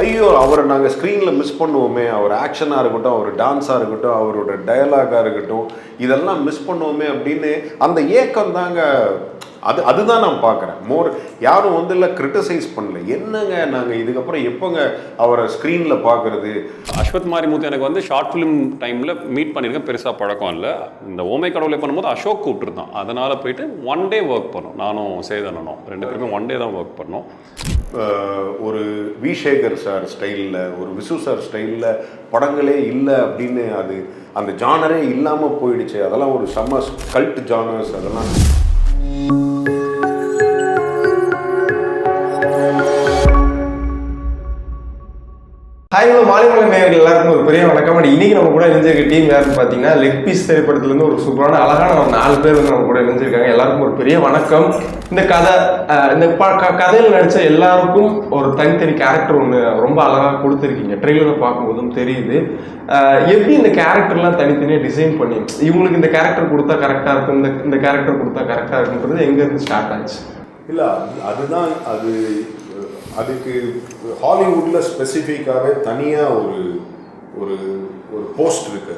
ஐயோ அவரை நாங்கள் ஸ்க்ரீனில் மிஸ் பண்ணுவோமே. அவர் ஆக்ஷனாக இருக்கட்டும் அவர் டான்ஸாக இருக்கட்டும் அவரோட டயலாகாக இருக்கட்டும் இதெல்லாம் மிஸ் பண்ணுவோமே அப்படின்னு அந்த ஏக்கம் தாங்க அது அதுதான் நான் பார்க்குறேன். மோர் யாரும் வந்து இல்லை கிரிட்டிசைஸ் பண்ணல. என்னங்க நாங்கள் இதுக்கப்புறம் எப்போங்க அவரை ஸ்க்ரீனில் பார்க்குறது? அஸ்வத் மாரிமுத்து எனக்கு வந்து ஷார்ட் ஃபிலிம் டைமில் மீட் பண்ணியிருக்கேன் பெருசாக பழக்கம் இல்லை. இந்த ஓமை கடவுளை பண்ணும்போது அசோக் கூப்பிட்டுருந்தான். அதனால் போயிட்டு ஒன் டே ஒர்க் பண்ணோம். நானும் சேதனனும். ரெண்டு பேருமே ஒன் டே தான் ஒர்க் பண்ணோம். ஒரு வி சேகர் சார் ஸ்டைலில் ஒரு விசு சார் ஸ்டைலில் படங்களே இல்லை அப்படின்னு அது அந்த ஜானரே இல்லாமல் போயிடுச்சு. அதெல்லாம் ஒரு செம்ம கல்ட் ஜானர்ஸ் அதெல்லாம் ஹாய் ஹலோ மாலைமலை நேர்கள் எல்லாருக்கும் ஒரு பெரிய வணக்கம். இன்னைக்கு நம்ம கூட இணைஞ்சிருக்க டீம் யாருன்னு பார்த்தீங்கன்னா லெக் பீஸ் திரைப்படத்துலேருந்து ஒரு சூப்பரான அழகான ஒரு நாலு பேர் வந்து நம்ம கூட இணைஞ்சிருக்காங்க. எல்லாருக்கும் ஒரு பெரிய வணக்கம். இந்த கதை இந்த ப க- கதையில் நடித்த எல்லாருக்கும் ஒரு தனித்தனி கேரக்டர் ஒன்று ரொம்ப அழகாக கொடுத்துருக்கீங்க. ட்ரெயிலரில் பார்க்கும்போதும் தெரியுது. எப்படி இந்த கேரக்டர்லாம் தனித்தனியாக டிசைன் பண்ணி இவங்களுக்கு இந்த கேரக்டர் கொடுத்தா கரெக்டாக இருக்கும் இந்த இந்த கேரக்டர் கொடுத்தா கரெக்டாக இருக்குன்றது எங்கேருந்து ஸ்டார்ட் ஆச்சு? இல்லை அதுதான் அது அதுக்கு ஹாலிவுட்டில் ஸ்பெசிஃபிக்காகவே தனியாக ஒரு ஒரு ஒரு போஸ்ட் இருக்கு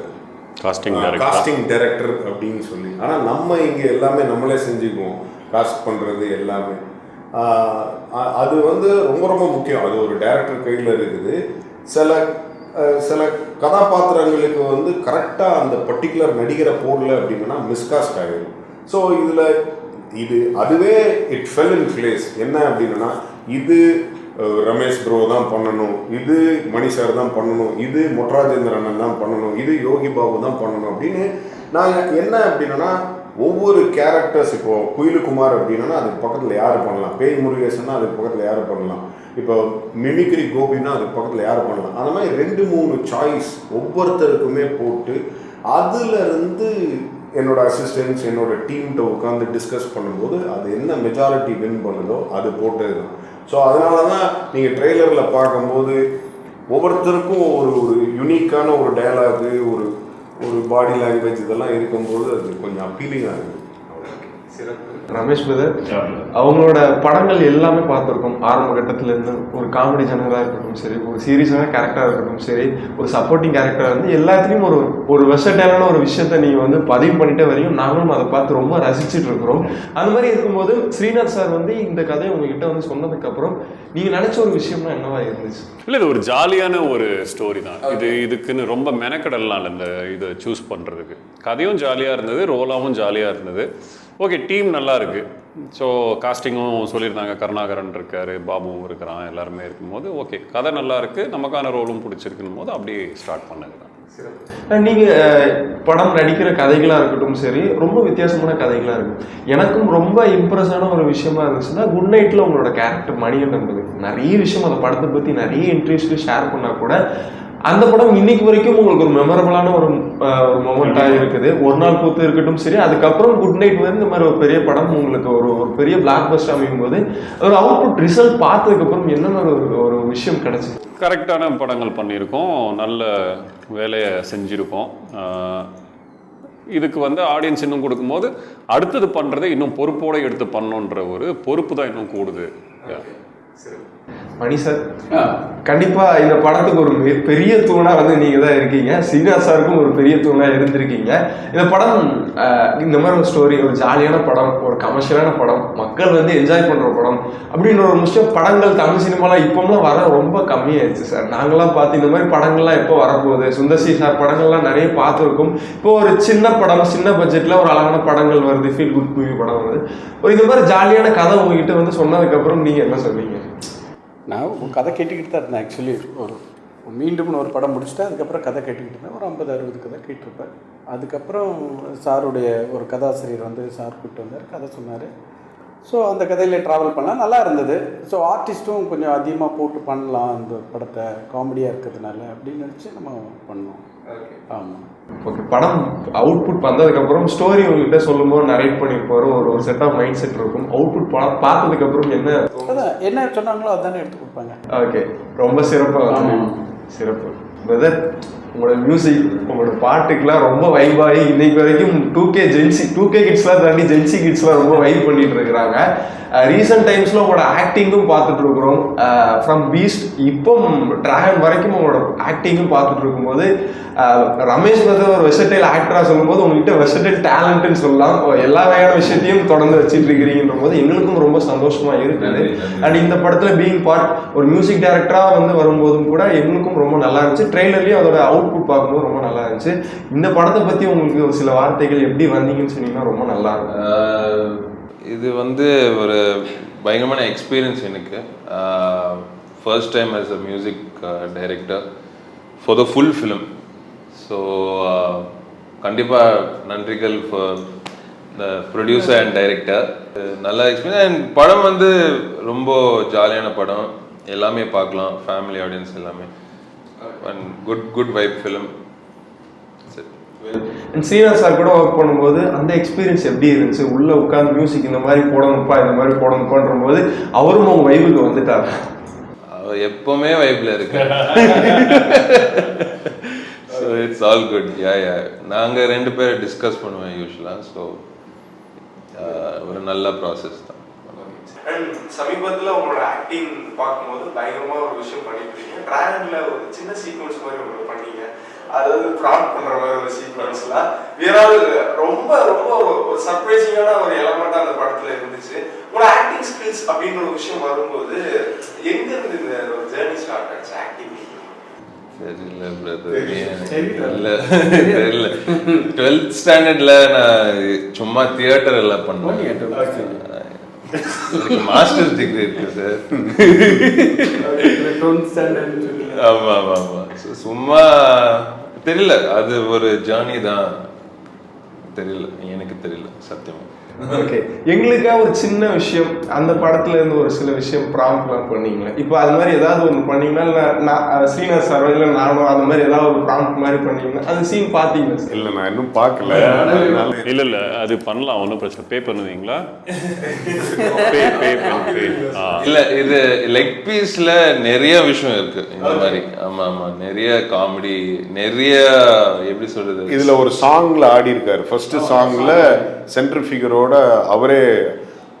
காஸ்டிங் டைரக்டர் காஸ்டிங் டைரக்டர் அப்படின்னு சொல்லி. ஆனால் நம்ம இங்கே எல்லாமே நம்மளே செஞ்சுக்குவோம். காஸ்ட் பண்ணுறது எல்லாமே. அது வந்து ரொம்ப ரொம்ப முக்கியம். அது ஒரு டைரக்டர் கையில் இருக்குது. சில சில கதாபாத்திரங்களுக்கு வந்து கரெக்டாக அந்த பர்டிகுலர் நடிகரை போடல அப்படின்னா மிஸ்காஸ்ட் ஆகிடும் ஸோ இதில் இது அதுவே இட் ஃபெல் இன் பிளேஸ் என்ன அப்படின்னா இது ரமேஷ் ப்ரோ தான் பண்ணணும். இது மணி சார் தான் பண்ணணும். இது மொட்ராஜேந்திர அண்ணன் தான் பண்ணணும். இது யோகி பாபு தான் பண்ணணும் அப்படின்னு நாங்கள் என்ன அப்படின்னா ஒவ்வொரு கேரக்டர்ஸ் இப்போ குயிலுக்குமார் அப்படின்னா அதுக்கு பக்கத்தில் யார் பண்ணலாம்? பேய் முருகேசன்னா அதுக்கு பக்கத்தில் யார் பண்ணலாம்? இப்போ மிமிக்ரி கோபின்னா அதுக்கு பக்கத்தில் யார் பண்ணலாம்? அந்த மாதிரி ரெண்டு மூணு சாய்ஸ் ஒவ்வொருத்தருக்குமே போட்டு அதுலேருந்து என்னோட அசிஸ்டன்ஸ் என்னோட டீம்கிட்ட உட்காந்து டிஸ்கஸ் பண்ணும்போது அது என்ன மெஜாரிட்டி வின் பண்ணுதோ அது போட்டது தான் ஸோ அதனால தான் நீங்கள் ட்ரெய்லரில் பார்க்கும்போது ஒவ்வொருத்தருக்கும் ஒரு ஒரு யுனிக்கான ஒரு டயலாகு ஒரு ஒரு பாடி லாங்குவேஜ் இதெல்லாம் இருக்கும்போது அது கொஞ்சம் அப்பீலிங்காக இருக்குது ரமேஷ் பிரதர். அவங்களோட படங்கள் எல்லாமே பார்த்துருக்கோம். ஆரம்ப கட்டத்துல இருந்து ஒரு காமெடி ஜனராக இருக்கட்டும் சரி ஒரு சீரியஸான கேரக்டராக இருக்கட்டும் சரி ஒரு சப்போர்ட்டிங் கேரக்டராக இருந்து எல்லாத்துலேயும் ஒரு ஒரு வெர்சடைலான ஒரு விஷயத்த நீங்கள் வந்து பதிவு பண்ணிட்டே வரையும் நாங்களும் அதை பார்த்து ரொம்ப ரசிச்சுட்டு இருக்கிறோம். அந்த மாதிரி இருக்கும்போது ஸ்ரீநாத் சார் வந்து இந்த கதையை உங்ககிட்ட வந்து சொன்னதுக்கப்புறம் நீங்கள் நினச்ச ஒரு விஷயம்னா என்னவா இருந்துச்சு? இல்லை இது ஒரு ஜாலியான ஒரு ஸ்டோரி தான். இது இதுக்குன்னு ரொம்ப மெனக்கடலாம் இந்த இதை சூஸ் பண்ணுறதுக்கு கதையும் ஜாலியாக இருந்தது ரோலாவும் ஜாலியாக இருந்தது. ஓகே டீம் நல்லா இருக்கு. ஸோ காஸ்டிங்கும் சொல்லியிருந்தாங்க. கருணாகரன் இருக்காரு பாபுவும் இருக்கிறான் எல்லாருமே இருக்கும்போது ஓகே கதை நல்லா இருக்கு. நமக்கான ரோலும் பிடிச்சிருக்குன்னு போது அப்படியே ஸ்டார்ட் பண்ணது தான் நீங்கள் நீங்க படம் நடிக்கிற கதைகளாக இருக்கட்டும் சரி ரொம்ப வித்தியாசமான கதைகளாக இருக்கும். எனக்கும் ரொம்ப இம்ப்ரெஸ் ஆன ஒரு விஷயமா இருந்துச்சுன்னா குட் நைட்ல உங்களோட கேரக்டர் மணியன் என்பது நிறைய விஷயம் அந்த படத்தை பத்தி நிறைய இன்ட்ரெஸ்ட் ஷேர் பண்ணா கூட அந்த படம் இன்னைக்கு வரைக்கும் உங்களுக்கு ஒரு மெமரபிளான ஒரு ஒரு மொமெண்டா இருக்குது. ஒரு நாள் கூத்து இருக்கட்டும் சரி அதுக்கப்புறம் குட் நைட் வந்து இந்த மாதிரி ஒரு பெரிய படம் உங்களுக்கு ஒரு ஒரு பெரிய பிளாக் பஸ்ட் அமையும் போது ஒரு அவுட்புட் ரிசல்ட் பார்த்ததுக்கு அப்புறம் என்னென்ன ஒரு ஒரு விஷயம் கிடைச்சது? கரெக்டான படங்கள் பண்ணியிருக்கோம். நல்ல வேலையை செஞ்சுருக்கோம். இதுக்கு வந்து ஆடியன்ஸ் இன்னும் கொடுக்கும்போது அடுத்தது பண்ணுறதை இன்னும் பொறுப்போடு எடுத்து பண்ணணுன்ற ஒரு பொறுப்பு தான் இன்னும் கூடுது. மணி சார் கண்டிப்பா இந்த படத்துக்கு ஒரு பெரிய தூணா வந்து நீங்க தான் இருக்கீங்க. சீனிவாஸ் சாருக்கும் ஒரு பெரிய தூணா இருந்திருக்கீங்க. இந்த படம் இந்த மாதிரி ஒரு ஸ்டோரி ஒரு ஜாலியான படம் ஒரு கமர்ஷியலான படம் மக்கள் வந்து என்ஜாய் பண்ற படம் அப்படின்ற ஒரு விஷயம் படங்கள் தமிழ் சினிமாலாம் இப்போலாம் வர ரொம்ப கம்மியாயிருச்சு சார். நாங்களாம் பார்த்து இந்த மாதிரி படங்கள்லாம் எப்போ வரப்போகுது? சுந்தர்சி சார் படங்கள்லாம் நிறைய பார்த்துருக்கோம். இப்போ ஒரு சின்ன படம் சின்ன பட்ஜெட்ல ஒரு அழகான படங்கள் வருது. ஃபீல் குட் மூவி படம் வருது. ஒரு இந்த மாதிரி ஜாலியான கதை உங்ககிட்ட வந்து சொன்னதுக்கப்புறம் நீங்க என்ன சொல்றீங்க நான் கதை கேட்டுக்கிட்டு தான் இருந்தேன் ஆக்சுவலி ஒரு மீண்டும் ஒரு படம் முடிச்சுட்டு அதுக்கப்புறம் கதை கேட்டுக்கிட்டு இருந்தேன். ஒரு ஐம்பது அறுபது கதை கேட்டிருப்பேன். அதுக்கப்புறம் சாருடைய ஒரு கதாசிரியர் வந்து சார் கூப்பிட்டு வந்தார் கதை சொன்னார். ஸோ அந்த கதையில் ட்ராவல் பண்ணால் நல்லா இருந்தது. ஸோ ஆர்டிஸ்ட்டும் கொஞ்சம் அதிகமாக போட்டு பண்ணலாம் அந்த படத்தை. காமெடியாக இருக்கிறதுனால அப்படின்னு நினச்சி நம்ம பண்ணோம். ஆமாம் ஓகே படம் அவுட்புட் வந்ததுக்கப்புறம் ஸ்டோரி உங்ககிட்ட சொல்லும்போது நரேட் பண்ணியிருப்பாரு. ஒரு ஒரு செட் ஆஃப் மைண்ட் செட் இருக்கும். அவுட்புட் படம் பார்த்ததுக்கப்புறம் என்ன என்ன சொன்னாங்களோ அதானே எடுத்து கொடுப்பாங்க. ஓகே ரொம்ப சிறப்பாக. சிறப்பு. பிரதர் உங்களோட மியூசிக் உங்களோட பாட்டுக்கெல்லாம் ரொம்ப வைபாகி இன்னைக்கு வரைக்கும் two K Gen Z two K கிட்ஸ்லாம் தாண்டி ஜென்சி கிட்ஸ்லாம் ரொம்ப வைப் பண்ணிட்டு இருக்கிறாங்க. ரீசெண்ட் டைம்ஸில் உங்களோட ஆக்டிங்கும் பார்த்துட்டு இருக்கிறோம் ஃப்ரம் பீஸ்ட் இப்போ ட்ராகன் வரைக்கும் உங்களோட ஆக்டிங்கும் பார்த்துட்டு இருக்கும்போது ரமேஷ் வந்து ஒரு வெசட்டைல் ஆக்டராக சொல்லும்போது உங்ககிட்ட வெசட்டைல் டேலண்ட்னு சொல்லலாம். எல்லா வகையான விஷயத்தையும் தொடர்ந்து வச்சிட்டு இருக்கிறீங்கன்ற போது எங்களுக்கும் ரொம்ப சந்தோஷமா இருக்குது. அண்ட் இந்த படத்துல பீயிங் பார்ட் ஒரு மியூசிக் டைரக்டரா வந்து வரும்போதும் கூட எங்களுக்கும் ரொம்ப நல்லா இருந்துச்சு. ட்ரெய்லர்லயும் அதோட அவுட்புட் பார்க்கும்போது ரொம்ப நல்லா இருந்துச்சு. இந்த படத்தை பத்தி உங்களுக்கு ஒரு சில வார்த்தைகள் எப்படி வந்தீங்கன்னு சொன்னீங்கன்னா ரொம்ப நல்லா இருக்கும். இது வந்து ஒரு பயங்கரமான எக்ஸ்பீரியன்ஸ் எனக்கு. First time as a music director for the full film so கண்டிப்பாக நன்றிகள் for the producer and director நல்ல எக்ஸ்பீரியன்ஸ் அண்ட் படம் வந்து ரொம்ப ஜாலியான படம். எல்லாமே பார்க்கலாம். ஃபேமிலி ஆடியன்ஸ் எல்லாமே. And good good vibe film and Seena sir கூட ஒர்க் பண்ணும்போது அந்த எக்ஸ்பீரியன்ஸ் எப்படி இருந்துச்சு? உள்ள உட்காந்து மியூசிக் இந்த மாதிரி போடணும்ப்பா இந்த மாதிரி போடணும்ப்பான்ற போது அவரும் அவங்க வைபுக்கு வந்துட்டார். அவர் எப்பவுமே வைப்ல இருக்கு so it's all good yeah yeah நாங்க ரெண்டு பேரும் டிஸ்கஸ் பண்ணுவேன் யூஸ்வலா ஸோ ஒரு நல்ல ப்ராசஸ் தான். அண்ட் சமீபத்தில் உங்களோட ஆக்டிங் பார்க்கும்போது பயங்கரமா ஒரு விஷயம் பண்ணிட்டு இருக்கீங்க. டிராகன்ல ஒரு சின்ன சீக்வன்ஸ் மாதிரி ஒன்று பண்ணீங்க. அதாவது ப்ராம்ப்ட் பண்ற மாதிரி ஒரு சீக்வன்ஸ்ல வேறாவது ரொம்ப ரொம்ப ஒரு சர்ப்ரைசிங்கான ஒரு எலமெண்ட் அந்த படத்துல இருந்துச்சு. உங்களோட ஆக்டிங் ஸ்கில்ஸ் அப்படின்ற ஒரு விஷயம் வரும்போது எங்க இருந்து இந்த ஒரு ஜேர்னி ஸ்டார்ட் ஆச்சு ஆக்டிங் தெரியல பிரதர் தெரியல. டுவெல்த் ஸ்டாண்டர்ட்ல நான் சும்மா தியேட்டர் எல்லாம் பண்ணேன். மாஸ்டர்ஸ் டிகிரி இருக்கு சார் ஆமா ஆமா ஆமா. So, சும்மா தெரியல அது ஒரு ஜேர்னி தான். தெரியல எனக்கு தெரியல சத்தியமா. ஓகே எங்களுக்கா ஒரு சின்ன விஷயம் அந்த படத்துல இருந்து ஒரு சில விஷயம் ப்ராம்ப்ட்லாம் பண்ணீங்களே? இப்போ அது மாதிரி ஏதாவது ஒன்று பண்ணீங்கன்னா இல்லை நான் ஸ்ரீனிவாஸ் சாரோ இல்லை நானோ அந்த மாதிரி ஏதாவது ஒரு ப்ராம்ப்ட் மாதிரி பண்ணீங்கன்னா அந்த சீன் பார்த்தீங்களா இல்லை நான் இன்னும் பார்க்கல. இல்ல இல்ல அது பண்ணலாம் ஒன்றும் பிரச்சனை. பே பண்ணுவீங்களா? பே பே இல்ல இது லெக் பீஸ்ல நிறைய விஷயம் இருக்கு. இந்த மாதிரி. ஆமா ஆமா. நிறைய காமெடி நிறைய எப்படி சொல்றது? இதுல ஒரு சாங்ல ஆடி இருக்காரு ஃபர்ஸ்ட் சாங்ல சென்ட்ரல் ஃபிகரோட அவரே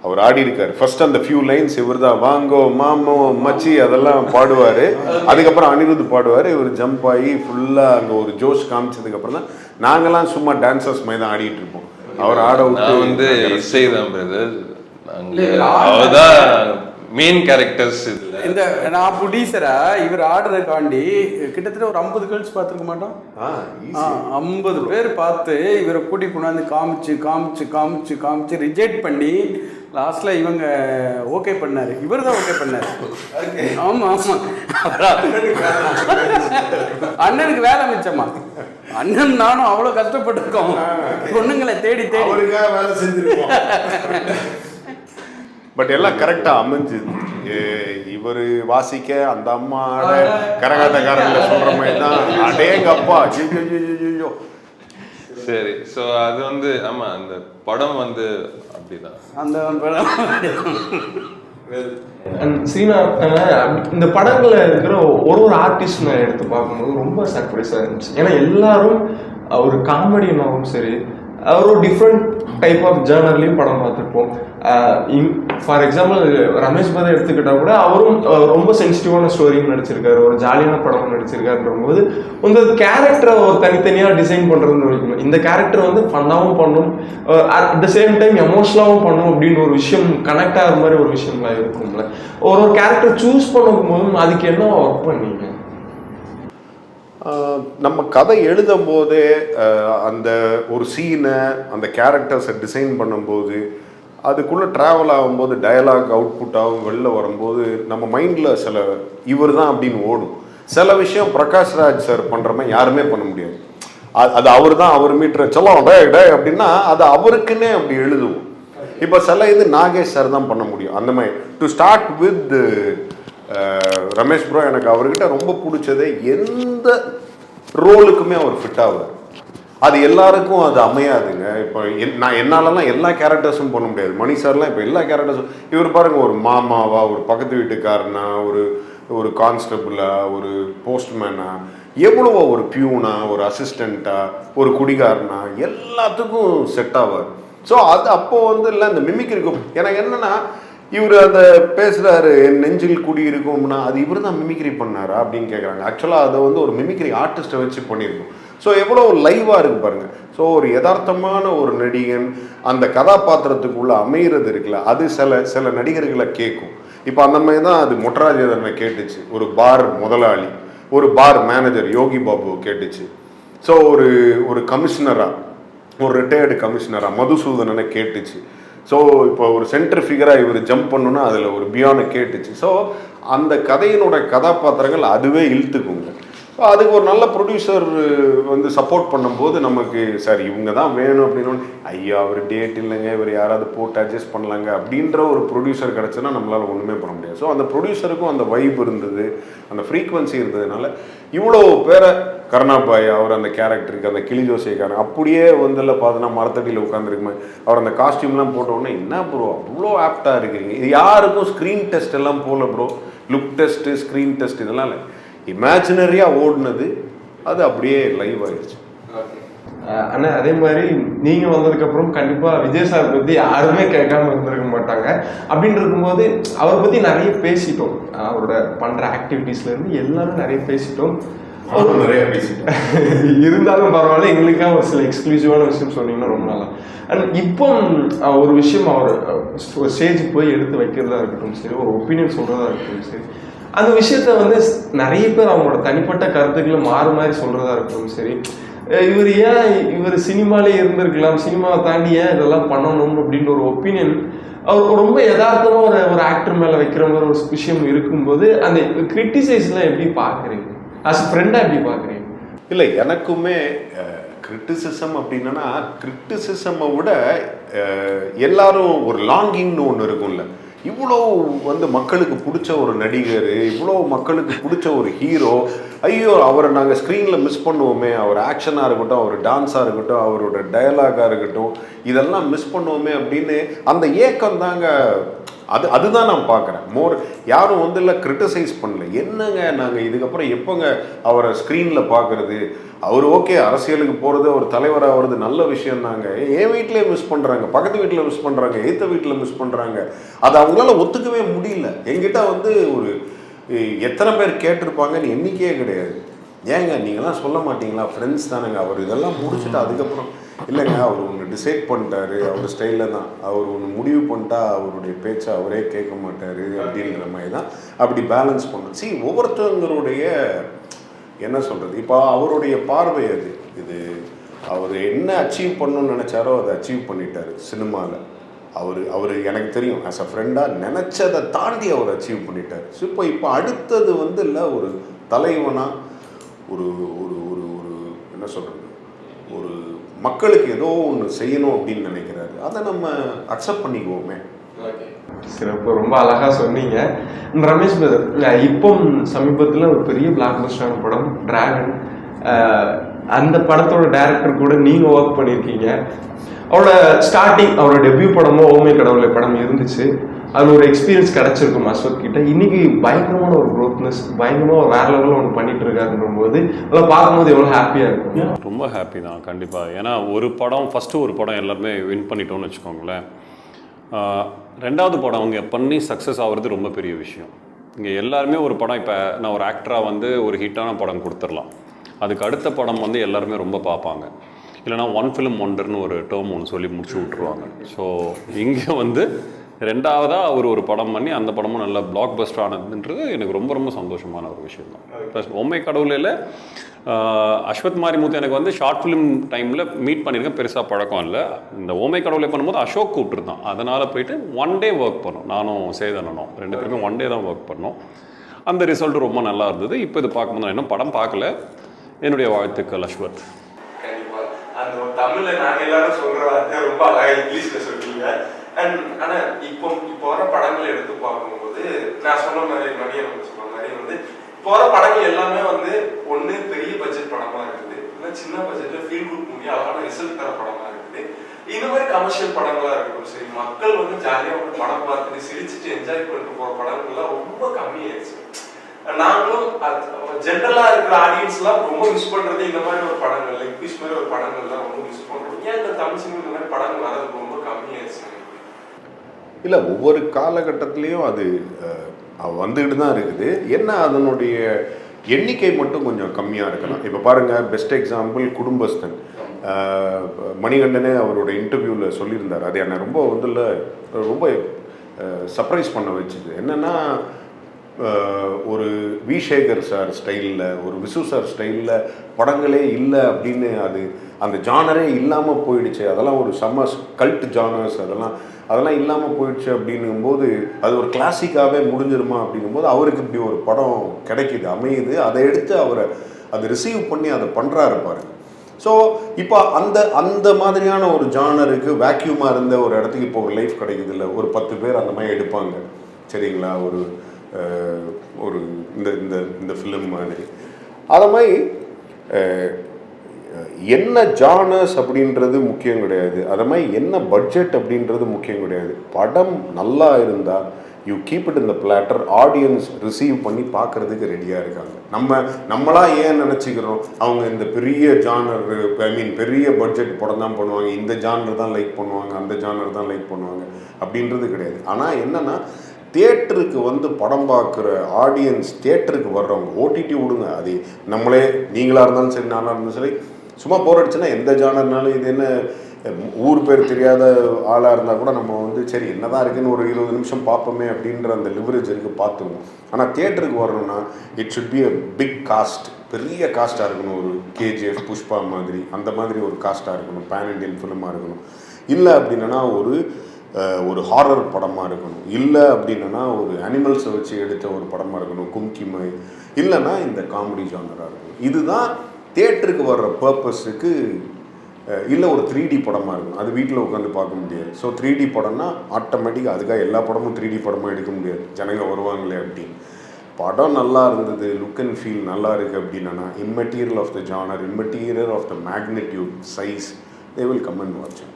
அவர் ஆடி இருக்காரு ஃபர்ஸ்ட் அந்த ஃபியூ லைன்ஸ் இவர் தான் வாங்கோ மாமோ மச்சி அதெல்லாம் பாடுவாரு. அதுக்கப்புறம் அனிருத் பாடுவாரு. இவர் ஜம்ப் ஆகி ஃபுல்லா அங்க ஒரு ஜோஷ் காமிச்சதுக்கு அப்புறம் தான் நாங்கெல்லாம் சும்மா டான்சர்ஸ் மாதிரி தான் ஆடிட்டு இருப்போம். அவர் ஆட விட்டு வந்து இசை தான் பிரதர் மெயின் கேரக்டர்ஸ் இதுல. இந்த நான் ப்ரொடியூசரா இவர் ஆடுறதுக்காண்டி கிட்டத்தட்ட ஒரு ஐம்பது கேர்ள்ஸ் பார்த்துருக்க மாட்டோம். ஐம்பது பேர் பார்த்து இவரை கூட்டி கொண்டாந்து காமிச்சு காமிச்சு காமிச்சு காமிச்சு ரிஜெக்ட் பண்ணி லாஸ்ட்ல இவங்க ஓகே பண்ணாரு. இவர் தான் ஓகே பண்ணாரு. ஆமா ஆமா. அண்ணனுக்கு வேலை மிச்சமா அண்ணன் நானும் அவ்வளவு கஷ்டப்பட்டிருக்கோம். பொண்ணுங்களை தேடி தேடி. வேலை செஞ்சிருக்கோம். பட் எல்லாம் கரெக்டா அமைஞ்சுது இவர் வாசிக்க அந்த அம்மா ஆட கரகாட்டக்காரங்க சொல்ற மாதிரி தான் அடேங்கப்பா ஐயோ சரி சோ அது வந்து ஆமா அந்த படம் வந்து அப்படிதான். அந்த And சீனா இந்த படங்கள்ல இருக்கிற ஒரு ஒரு ஆர்டிஸ்ட் நான் எடுத்து பார்க்கும்போது ரொம்ப சர்ப்ரைஸாக இருந்துச்சு. ஏன்னா எல்லாரும் ஒரு காமெடினாவும் சரி அவர் ஒரு டிஃப்ரெண்ட் டைப் ஆஃப் ஜேர்னர்லையும் படம் பார்த்துருப்போம். ஃபார் எக்ஸாம்பிள் ரமேஷ் பதை எடுத்துக்கிட்டால் கூட அவரும் ரொம்ப சென்சிட்டிவான ஸ்டோரியும் நடிச்சிருக்காரு. ஒரு ஜாலியான படமும் நடிச்சிருக்காருன்ற போது உங்க கேரக்டரை ஒரு தனித்தனியாக டிசைன் பண்ணுறதுன்னு வைக்கணும் இந்த கேரக்டர் வந்து ஃபன்னாகவும் பண்ணும். அட் த சேம் டைம் எமோஷனலாகவும் பண்ணும் அப்படின்னு ஒரு விஷயம் கனெக்ட் ஆகிற மாதிரி ஒரு விஷயம்லாம் இருக்கும்ல. ஒரு ஒரு கேரக்டர் சூஸ் பண்ணும்போதும் அதுக்கு என்ன ஒர்க் பண்ணீங்க? நம்ம கதை எழுதும் போதே அந்த ஒரு சீனை அந்த கேரக்டர்ஸை டிசைன் பண்ணும்போது அதுக்குள்ளே ட்ராவல் ஆகும்போது டயலாக் அவுட்புட்டாகவும் வெளில வரும்போது நம்ம மைண்டில் சில இவர் தான் அப்படின்னு ஓடும். சில விஷயம் பிரகாஷ் ராஜ் சார் பண்ணுற மாதிரி யாருமே பண்ண முடியாது. அது- அது அவர் தான் அவர் மீட்டர் சொல்லும் டே டே அப்படின்னா அது அவருக்குன்னே அப்படி எழுதுவோம். இப்போ சில இது நாகேஷ் சார் தான் பண்ண முடியும். அந்த மாதிரி to start with Ramesh bro எனக்கு அவர்கிட்ட ரொம்ப பிடிச்சதே எந்த ரோலுக்குமே அவர் ஃபிட் ஆவார். அது எல்லாருக்கும் அது அமையாதுங்க. இப்போ என்- நான் என்னாலலாம் எல்லா கேரக்டர்ஸும் பண்ண முடியாது. மணி சார்லாம் இப்போ எல்லா கேரக்டர்ஸும் இவர் பாருங்க ஒரு மாமாவா ஒரு பக்கத்து வீட்டுக்காரனா ஒரு ஒரு கான்ஸ்டபுளா ஒரு போஸ்ட்மேனா எவ்வளவோ ஒரு பியூனா ஒரு அசிஸ்டண்ட்டா ஒரு குடிகாரனா எல்லாத்துக்கும் செட் ஆவார். ஸோ அது அப்போ வந்து இல்லை இந்த மிமிக் இருக்கும். எனக்கு என்னன்னா இவர் அந்த பேசுகிறாரு என் நெஞ்சில் குடி இருக்கும்னா அது இவர் தான் மிமிக்ரி பண்ணாரா அப்படின்னு கேட்குறாங்க ஆக்சுவலாக அதை வந்து ஒரு மிமிக்ரி ஆர்டிஸ்ட்டை வச்சு பண்ணியிருக்கோம். ஸோ எவ்வளோ லைவாக இருக்கு பாருங்க. ஸோ ஒரு யதார்த்தமான ஒரு நடிகன் அந்த கதாபாத்திரத்துக்குள்ள அமைகிறது இருக்குல்ல அது சில சில நடிகர்களை கேட்கும் இப்போ அந்த மாதிரி தான் அது மொட்டராஜேந்திரனை கேட்டுச்சு. ஒரு பார் முதலாளி ஒரு பார் மேனேஜர் யோகி பாபு கேட்டுச்சு. ஸோ ஒரு ஒரு கமிஷனராக ஒரு ரிட்டையர்டு கமிஷனராக மதுசூதனனை கேட்டுச்சு. ஸோ இப்போ ஒரு சென்டர் ஃபிகராக இவர் ஜம்ப் பண்ணுன்னா அதில் ஒரு பியானை கேட்டுச்சு. ஸோ அந்த கதையினோட கதாபாத்திரங்கள் அதுவே இழுத்துக்குங்க. ஸோ அதுக்கு ஒரு நல்ல ப்ரொடியூசர் வந்து சப்போர்ட் பண்ணும்போது நமக்கு சரி இவங்க தான் வேணும் அப்படின்னு ஐயா அவர் டேட் இல்லைங்க இவர் யாராவது போட்டு அட்ஜஸ்ட் பண்ணலாங்க அப்படின்ற ஒரு ப்ரொடியூசர் கிடச்சுன்னா நம்மளால் ஒன்றுமே பண்ண முடியாது. ஸோ அந்த ப்ரொடியூசருக்கும் அந்த வைப் இருந்தது அந்த ஃப்ரீக்வன்சி இருந்ததுனால இவ்வளோ பேரை கருணாபாய் அவர் அந்த கேரக்டருக்கு அந்த கிளி ஜோசியக்காரன் அப்படியே வந்துல பார்த்தோன்னா மரத்தடியில் உட்காந்துருக்குமே அவர் அந்த காஸ்டியூம்லாம் போட்ட உடனே என்ன ப்ரோ அவ்வளோ ஆப்டாக இருக்கிறீங்க? இது யாருக்கும் ஸ்க்ரீன் டெஸ்ட் எல்லாம் போகல bro look test screen test இதெல்லாம் இல்லை. இமேஜினரியாக ஓடுனது அது அப்படியே லைவ் ஆயிடுச்சு. அண்ணா அதே மாதிரி நீங்க வந்ததுக்கு அப்புறம் கண்டிப்பா விஜய் சார் பத்தி யாருமே கேட்காம இருந்திருக்க மாட்டாங்க. அப்படின்னு இருக்கும்போது அவரை பத்தி நிறைய பேசிட்டோம். அவரோட பண்ற ஆக்டிவிட்டீஸ்ல இருந்து எல்லாரும் நிறைய பேசிட்டோம். அவரும் நிறைய பேசிட்டேன் இருந்தாலும் பரவாயில்ல எங்களுக்காக ஒரு சில எக்ஸ்க்ளூசிவான விஷயம் சொன்னீங்கன்னா ரொம்ப நல்லா. அண்ட் இப்போ ஒரு விஷயம் அவர் ஸ்டேஜ் போய் எடுத்து வைக்கிறதா இருக்கட்டும் சரி ஒரு ஒப்பீனியன் சொல்றதா இருக்கட்டும் சரி அந்த விஷயத்த வந்து நிறைய பேர் அவங்களோட தனிப்பட்ட கருத்துக்களை மாறு மாதிரி சொல்றதா இருக்கட்டும் சரி. இவர் ஏன் இவர் சினிமாலே இருந்திருக்கலாம் சினிமாவை தாண்டி ஏன் இதெல்லாம் பண்ணணும் அப்படின்ற ஒரு ஒப்பீனியன் அவர் ரொம்ப யதார்த்தமாக ஒரு ஒரு ஆக்டர் மேலே வைக்கிற மாதிரி ஒரு விஷயம் இருக்கும்போது அந்த கிரிட்டிசைஸ்லாம் எப்படி பார்க்குறீங்க? அஸ் ஃப்ரெண்டாக எப்படி பார்க்குறீங்க? இல்லை எனக்குமே கிரிட்டிசிசம் அப்படின்னா கிரிட்டிசிசமை விட எல்லாரும் ஒரு லாங்கிங்னு ஒன்று இருக்கும்ல. இவ்வளோ வந்து மக்களுக்கு பிடிச்ச ஒரு நடிகர் இவ்வளோ மக்களுக்கு பிடிச்ச ஒரு ஹீரோ ஐயோ அவரை நாங்கள் ஸ்க்ரீனில் மிஸ் பண்ணுவோமே. அவர் ஆக்ஷனாக இருக்கட்டும் அவர் டான்ஸாக இருக்கட்டும் அவரோட டயலாகாக இருக்கட்டும் இதெல்லாம் மிஸ் பண்ணுவோமே அப்படின்னு அந்த ஏக்கம் தாங்க அது அதுதான் நான் பார்க்குறேன். மோர் யாரும் வந்து இல்லை கிரிட்டிசைஸ் பண்ணல. என்னங்க நாங்கள் இதுக்கப்புறம் எப்போங்க அவரை ஸ்க்ரீனில் பார்க்குறது? அவர் ஓகே அரசியலுக்கு போகிறது ஒரு தலைவராக ஆகிறது நல்ல விஷயம் தாங்க. என் வீட்டிலே மிஸ் பண்ணுறாங்க பக்கத்து வீட்டில் மிஸ் பண்ணுறாங்க எய்த்த வீட்டில் மிஸ் பண்ணுறாங்க அது அவங்களால ஒத்துக்கவே முடியல. எங்கிட்ட வந்து ஒரு எத்தனை பேர் கேட்டிருப்பாங்கன்னு எண்ணிக்கையே கிடையாது. ஏங்க நீங்களாம் சொல்ல மாட்டீங்களா? ஃப்ரெண்ட்ஸ் தானேங்க. அவர் இதெல்லாம் முடிச்சுட்டு அதுக்கப்புறம் இல்லைங்க அவர் ஒன்று டிசைட் பண்ணிட்டாரு அவர் ஸ்டைலில் தான். அவர் ஒன்று முடிவு பண்ணிட்டா அவருடைய பேச்சை அவரே கேட்க மாட்டார் அப்படின்ற மாதிரி தான் அப்படி பேலன்ஸ் பண்ணணும். சி ஒவ்வொருத்தவங்களுடைய என்ன சொல்கிறது இப்போ அவருடைய பார்வை அது. இது அவர் என்ன அச்சீவ் பண்ணணும்னு நினச்சாரோ அதை அச்சீவ் பண்ணிட்டார் சினிமாவில் அவர் அவர் எனக்கு தெரியும் ஆஸ் அ ஃப்ரெண்டாக நினச்சதை தாண்டி அவர் அச்சீவ் பண்ணிட்டார். ஸோ இப்போ இப்போ அடுத்தது வந்து இல்லை ஒரு தலைவனாக ஒரு ஒரு ஒரு ஒரு என்ன சொல்கிறது ஒரு மக்களுக்கு ஏதோ ஒன்று செய்யணும் அப்படின்னு நினைக்கிறாரு. அதை நம்ம அக்செப்ட் பண்ணிக்குவோமே. சிறப்பு ரொம்ப அழகா சொன்னீங்க. ரமேஷ் பிரதர் இப்போ சமீபத்துல ஒரு பெரிய பிளாக் பஸ்டான படம் டிராகன் அந்த படத்தோட டைரக்டர் கூட நீங்க ஒர்க் பண்ணியிருக்கீங்க அவரோட ஸ்டார்டிங் அவரோட டெபியூ படமோ ஓமை கடவுளை படம் இருந்துச்சு. அதில் ஒரு எக்ஸ்பீரியன்ஸ் கிடைச்சிருக்கும் அஸ்வத் கிட்ட. இன்னைக்கு பயங்கரமான ஒரு க்ரோத்னஸ் பயங்கரமாக ஒரு வேற லெவலில் ஒன்று பண்ணிட்டு இருக்காருன்ற போது அதெல்லாம் பார்க்கும்போது எவ்வளோ ஹாப்பியாக இருக்கும் ரொம்ப ஹாப்பி தான் கண்டிப்பாக ஏன்னா ஒரு படம் ஃபஸ்ட்டு ஒரு படம் எல்லாருமே வின் பண்ணிட்டோம்னு வச்சுக்கோங்களேன். ரெண்டாவது படம் அவங்க பண்ணி சக்ஸஸ் ஆகுறது ரொம்ப பெரிய விஷயம். இங்கே எல்லாருமே ஒரு படம் இப்போ நான் ஒரு ஆக்டராக வந்து ஒரு ஹிட்டான படம் கொடுத்துடலாம். அதுக்கு அடுத்த படம் வந்து எல்லாருமே ரொம்ப பார்ப்பாங்க. இல்லைனா ஒன் ஃபிலிம் ஒண்டர்னு ஒரு டேர்ம் ஒன்று சொல்லி முடிச்சு விட்ருவாங்க ஸோ இங்கே வந்து ரெண்டாவதாக அவர் ஒரு படம் பண்ணி அந்த படமும் நல்ல பிளாக் பஸ்டர் ஆனதுன்றது எனக்கு ரொம்ப ரொம்ப சந்தோஷமான ஒரு விஷயம் தான் ப்ளஸ் பொம்மை கடவுளில் அஸ்வத் மாரிமுத்து எனக்கு வந்து ஷார்ட் ஃபிலிம் டைமில் மீட் பண்ணியிருக்கேன் பெருசாக பழக்கம் இல்லை. இந்த ஓமை கடவுளை பண்ணும்போது அசோக் கூப்பிட்டுருந்தான். அதனால் போயிட்டு ஒன் டே ஒர்க் பண்ணோம். நானும் சேதனனும். ரெண்டு பேருமே ஒன் டே தான் ஒர்க் பண்ணோம். அந்த ரிசல்ட் ரொம்ப நல்லா இருந்தது. இப்போ இது பார்க்கும்போது நான் இன்னும் படம் பார்க்கல. என்னுடைய வாழ்த்துக்கள் அஸ்வத். கண்டிப்பாக அந்த தமிழில் நாங்கள் எல்லாரும் சொல்கிற வார்த்தை ரொம்ப அழகாக இங்கிலீஷில் சொல்றீங்க. அண்ட் ஆனால் இப்போ இப்போ வர படங்கள் எடுத்து பார்க்கும்போது நான் சொன்ன மாதிரி மணியை நம்ம சொன்ன மாதிரி வந்து இப்போ வர படங்கள் எல்லாமே வந்து ஒன்று பெரிய பட்ஜெட் படமாக இருக்குது. இல்லை சின்ன பட்ஜெட்டில் ஃபீல் குட் மூவி அழகான ரிசல்ட் தர படமாக இருக்குது. இந்த மாதிரி கமர்ஷியல் படங்களாக இருக்கட்டும் சரி மக்கள் வந்து ஜாலியாக வந்து படம் பார்த்துட்டு சிரிச்சுட்டு என்ஜாய் பண்ணிட்டு போகிற படங்கள்லாம் ரொம்ப கம்மியாயிடுச்சு. நாங்களும் ஜென்ரலா இருக்கிற ஆடியன்ஸ்லாம் ரொம்ப மிஸ் பண்றது இந்த மாதிரி ஒரு படங்கள் லைக் மாதிரி ஒரு படங்கள் தான் ரொம்ப மிஸ் பண்றோம். ஏன் இந்த தமிழ் சினிமா இந்த மாதிரி படங்கள் வரது ரொம்ப கம்மியாயிருச்சு இல்லை ஒவ்வொரு காலகட்டத்திலையும் அது வந்துக்கிட்டு தான் இருக்குது. என்ன அதனுடைய எண்ணிக்கை மட்டும் கொஞ்சம் கம்மியாக இருக்கலாம். இப்போ பாருங்கள் பெஸ்ட் எக்ஸாம்பிள் குடும்பஸ்தன். மணிகண்டனே அவரோட இன்டர்வியூவில் சொல்லியிருந்தார். அது என்னை ரொம்ப வந்து இல்லை ரொம்ப சர்ப்ரைஸ் பண்ண வச்சுது. என்னென்னா ஒரு வி. சேகர் சார் ஸ்டைலில் ஒரு விசு சார் ஸ்டைலில் படங்களே இல்லை அப்படின்னு அது அந்த ஜானரே இல்லாமல் போயிடுச்சு. அதெல்லாம் ஒரு செம்ம கல்ட் ஜானர்ஸ் அதெல்லாம். அதெல்லாம் இல்லாமல் போயிடுச்சு அப்படிங்கும்போது அது ஒரு கிளாசிக்காகவே முடிஞ்சிருமா அப்படிங்கும்போது அவருக்கு இப்படி ஒரு படம் கிடைக்குது. அமையுது. அதை எடுத்து அவரை அதை ரிசீவ் பண்ணி அதை பண்ணுறாரு பாருங்க ஸோ இப்போ அந்த அந்த மாதிரியான ஒரு ஜானருக்கு வேக்யூமாக இருந்த ஒரு இடத்துக்கு இப்போ ஒரு லைஃப் கிடைக்குது இல்லை ஒரு பத்து பேர் அந்த மாதிரி எடுப்பாங்க. சரிங்களா? ஒரு ஒரு இந்த இந்த இந்த ஃபிலிம் மாதிரி. அதை மாதிரி என்ன ஜானர்ஸ் அப்படின்றது முக்கியம் கிடையாது. அதை மாதிரி என்ன பட்ஜெட் அப்படின்றது முக்கியம் கிடையாது. படம் நல்லா இருந்தால் யூ கீப் இட் இந்த பிளாட்டர் ஆடியன்ஸ் ரிசீவ் பண்ணி பார்க்கறதுக்கு ரெடியாக இருக்காங்க. நம்ம நம்மளா ஏன் நினச்சிக்கிறோம்? அவங்க இந்த பெரிய ஜானர் ஐ மீன் பெரிய பட்ஜெட் படம் தான் பண்ணுவாங்க. இந்த ஜானர் தான் லைக் பண்ணுவாங்க. அந்த ஜானர் தான் லைக் பண்ணுவாங்க. அப்படின்றது கிடையாது. ஆனால் என்னென்னா தேட்டருக்கு வந்து படம் பார்க்குற ஆடியன்ஸ் தேட்டருக்கு வர்றவங்க ஓடிடி விடுங்க. அது நம்மளே நீங்களாக இருந்தாலும் சரி நானாக இருந்தாலும் சரி சும்மா போர் அடிச்சுன்னா எந்த ஜானர்னாலும் இது என்ன ஊர் பேர் தெரியாத ஆளாக இருந்தால் கூட நம்ம வந்து சரி என்னதான் இருக்குன்னு ஒரு இருபது நிமிஷம் பார்ப்போமே அப்படின்ற அந்த லிவரேஜ் இருக்குது பார்த்துக்குவோம் ஆனால் தியேட்டருக்கு வரணும்னா it should be a big cast பெரிய காஸ்ட்டாக இருக்கணும். ஒரு கேஜிஎஃப் புஷ்பா மாதிரி அந்த மாதிரி ஒரு காஸ்ட்டாக இருக்கணும். பேன் இண்டியன் ஃபிலிமாக இருக்கணும். இல்லை அப்படின்னா ஒரு ஒரு ஹாரர் படமாக இருக்கணும். இல்லை அப்படின்னா ஒரு அனிமல்ஸை வச்சு எடுத்த ஒரு படமாக இருக்கணும். கும்கிமை இல்லைன்னா இந்த காமெடி ஜானராக இருக்கணும். இதுதான் தேட்டருக்கு வர்ற பர்பஸுக்கு இல்லை ஒரு த்ரீ டி படமாக இருக்கும் அது வீட்டில் உட்காந்து பார்க்க முடியாது. ஸோ த்ரீ டி படம்னா ஆட்டோமேட்டிக்காக அதுக்காக எல்லா படமும் த்ரீ டி படமாக எடுக்க முடியாது. ஜனங்க வருவாங்களே அப்படின்னு படம் நல்லா இருந்தது லுக் அண்ட் ஃபீல் நல்லா இருக்குது அப்படின்னா immaterial of the genre immaterial of the magnitude size they will come and watch it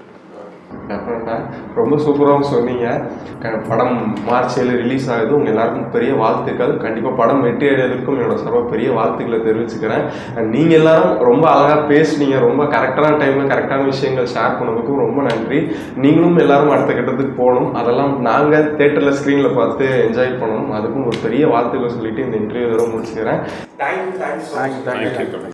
ரொம்ப சூப்பராகவும் சொன்னீங்க. க- படம் மார்ச் ஏழு ரிலீஸ் ஆகுது. உங்கள் எல்லாருக்கும் பெரிய வாழ்த்துக்கள். கண்டிப்பாக படம் வெற்றி அடைவதற்கும் என்னோட சார்பாக பெரிய வாழ்த்துக்களை தெரிவிச்சுக்கிறேன். And நீங்க எல்லாரும் ரொம்ப அழகாக பேசுனீங்க. ரொம்ப கரெக்டான டைமில் கரெக்டான விஷயங்கள் ஷேர் பண்ணதுக்கும் ரொம்ப நன்றி. நீங்களும் எல்லாரும் அடுத்த கட்டத்துக்கு போகணும். அதெல்லாம் நாங்கள் தேட்டரில் ஸ்க்ரீனில் பார்த்து என்ஜாய் பண்ணணும். அதுக்கும் ஒரு பெரிய வாழ்த்துக்கள் சொல்லிட்டு இந்த இன்டர்வியூ வரை முடிச்சுக்கிறேன். Thank you thank you thank you